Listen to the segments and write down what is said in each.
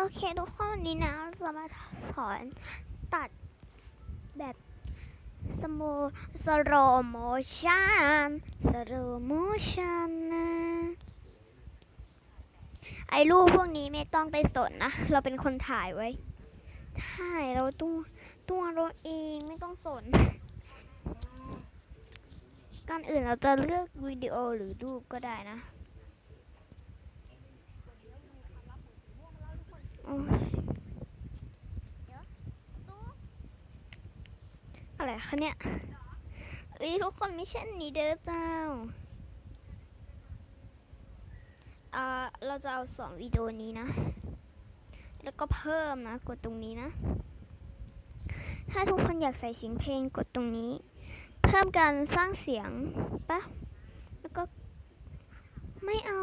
โอเคทุกคนวันนี้นะเราจะมาสอนตัดแบบสโมสโลโมชันสโลโมชันนะไอ้รูปพวกนี้ไม่ต้องไปสนนะ เราเป็นคนถ่ายไว้ถ่ายเราตัวตัวเราเองไม่ต้องสนก่อนอื่นเราจะเลือกวิดีโอหรือรูปก็ได้นะ อะไรคะเนี่ยเอ้ยทุกคนไม่ใช่นนี้เด้อเจ้าอ่าเราจะเอาสองวิดีโอนี้นะ แล้วก็เพิ่มนะ กดตรงนี้นะ ถ้าทุกคนอยากใส่เสียงเพลงกดตรงนี้ เพิ่มการสร้างเสียงปะแล้วก็ไม่เอา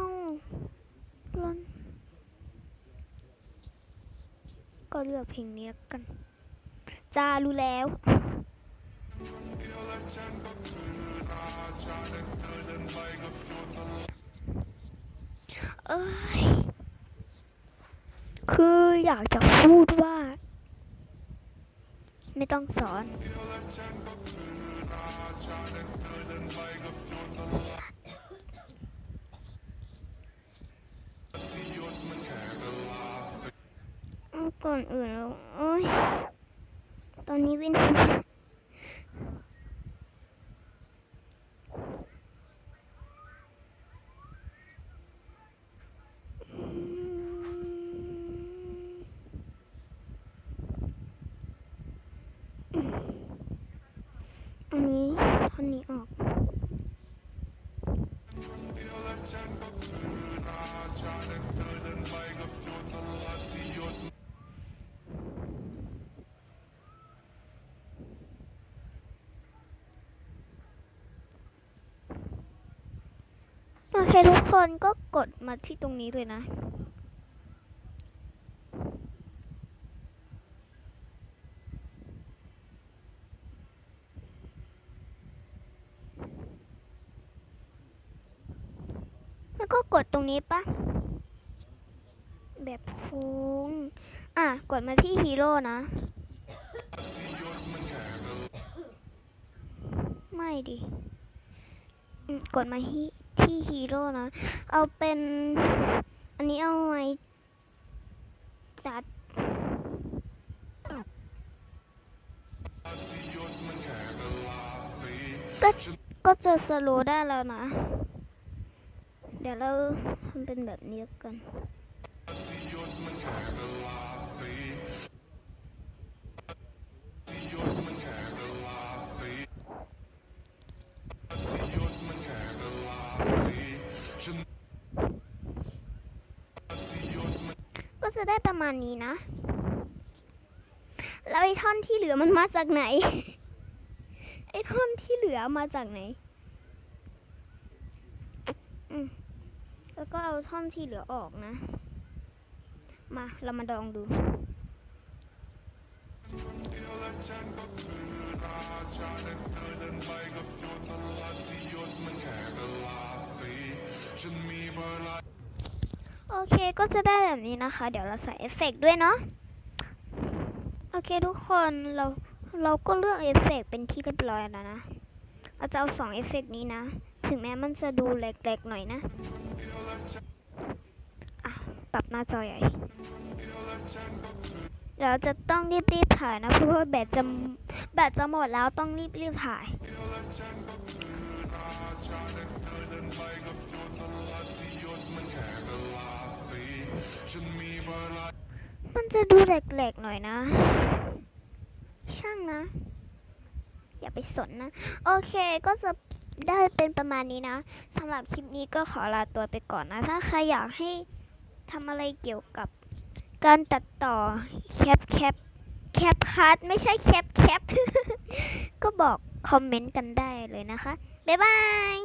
ลน ก็เลือกเพลงนี้กันจ้ารู้แล้ว เอ้ย คืออยากจะพูดว่า ไม่ต้องสอน ก่อนอื่นแล้วโอ้ยตอนนี้วินอันนี้ท่อนนี้ออกโอ เคทุกคนก็กดมาที่ตรงนี้เลยนะ แล้วก็กดตรงนี้ปะแบบโค้งอะ กดมาที่ฮีโร่นะ ไม่ดิอืมกดมาที่ ที่ฮีโร่นะ เอาเป็น อันนี้เอาไว้จัดก็ก็จะสโลได้แล้วนะ เดี๋ยวเราทำเป็นแบบนี้กัน จะได้ประมาณนี้นะ แล้วไอ้ท่อนที่เหลือมันมาจากไหน ไอ้ท่อนที่เหลือมาจากไหนอืมแล้วก็เอาท่อนที่เหลือออกนะ มาเรามาลองดูโอ เคก็จะได้แบบนี้นะคะ เดี๋ยวเราใส่เอฟเฟกต์ด้วยเนาะโอเคทุกคนเราเราก็เลือกเอฟเฟกต์เป็นที่เรียบร้อยแล้วนะเราจะเอาสองเอฟเฟกต์นี้นะ ถึงแม้มันจะดูเล็กๆหน่อยนะอะปรับหน้าจอใหญ่เดี๋ยวจะต้องรีบๆถ่ายนะเพราะว่าแบตจะแบตจะหมดแล้วต้องรีบๆถ่าย มันจะดูแหลกๆหน่อยนะ ช่างนะ อย่าไปสนนะ โอเคก็จะได้เป็นประมาณนี้นะสำหรับคลิปนี้ก็ขอลาตัวไปก่อนนะ ถ้าใครอยากให้ทำอะไรเกี่ยวกับการตัดต่อแคปแคปแคปคัทไม่ใช่แคปแคปก็บอกคอมเมนต์กันได้เลยนะคะ บ๊ายบาย